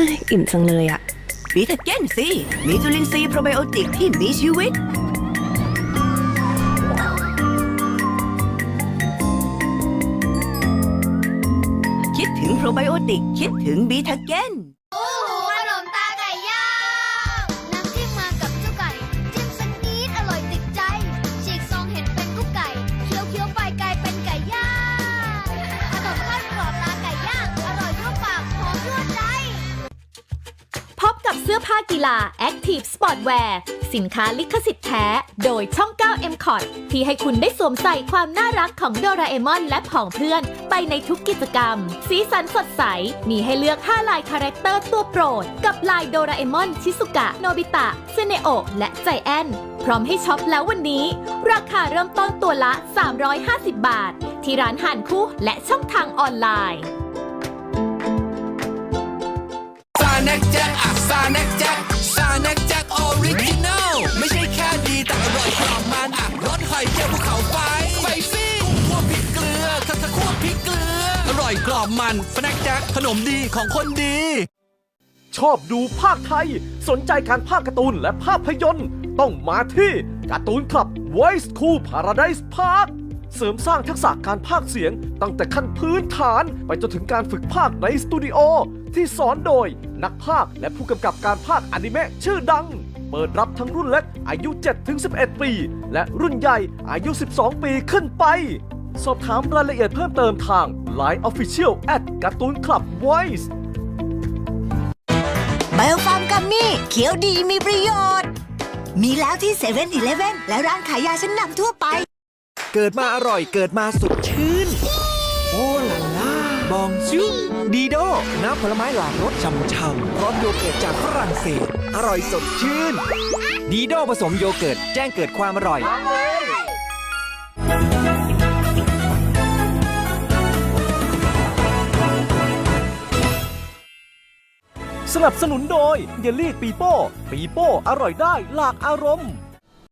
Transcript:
ฮ้ยอิ่มจังเลยอะบีทาเก้นสิมีจุลินทรีย์โปรไบโอติกที่มีชีวิต คิดถึงโปรไบโอติก คิดถึงบีทาเก้น บกับเสื้อผ้ากีฬา Active Sportwear สินค้าลิขสิทธิ์แท้ โดยช่อง 9 m c o t ที่ให้คุณได้สวมใส่ความน่ารักของโดราเอมอนและผองเพื่อน ไปในทุกกิจกรรม สีสันสดใส มีให้เลือก 5 ลายคาแรคเตอร์ตัวโปรด กับลายโดราเอมอน ชิสุกะ โนบิตะเซเนโอะและใจแอนพร้อมให้ช็อปแล้ววันนี้ ราคาเริ่มต้นตัวละ 350 บาท ที่ร้านหานคู่และช่องทางออนไลน์ แน็กแจ็คอะซาแน็กแจ็คซาแน็กแจ็คออริจินัลไม่ใช่แค่ดีแต่อร่อยกรอบมันอะรสไข่เจียวภูเขาไฟไฟซี่กุ้งคั่วพริกเกลือทัทคั่วพริกเกลือ อร่อยกรอบมันสแน็กแจ็คขนมดีของคนดี ชอบดูภาคไทย สนใจการภาคการ์ตูนและภาพยนตร์ ต้องมาที่การ์ตูนคลับ Voice Cool Paradise Park เสริมสร้างทักษะการภาคเสียงตั้งแต่ขั้นพื้นฐานไปจนถึงการฝึกภาคในสตูดิโอที่สอนโดย นักภาคและผู้กำกับการภาคอนิเมะชื่อดัง เปิดรับทั้งรุ่นเล็กอายุ 7-11 ปี และรุ่นใหญ่อายุ 12 ปีขึ้นไป สอบถามรายละเอียดเพิ่มเติมทาง Line Official at การ์ตูนคลับ Voice ไบโอฟาร์มกัมมี่เขียวดีมีประโยชน์ มีแล้วที่เซเว่นอีเลฟเว่นและร้านขายยาชั้นนำทั่วไป เกิดมาอร่อยเกิดมาสดชื่น โอ้ลาล่าบองซูดีโด น้ำผลไม้หลากรสช่ำๆพร้อมโยเกิร์ตจากฝรั่งเศส อร่อยสดชื่น ดีโดผสมโยเกิร์ตแจ้งเกิดความอร่อย สนับสนุนโดยเยลลี่ปีโป้ ปีโป้อร่อยได้หลากอารมณ์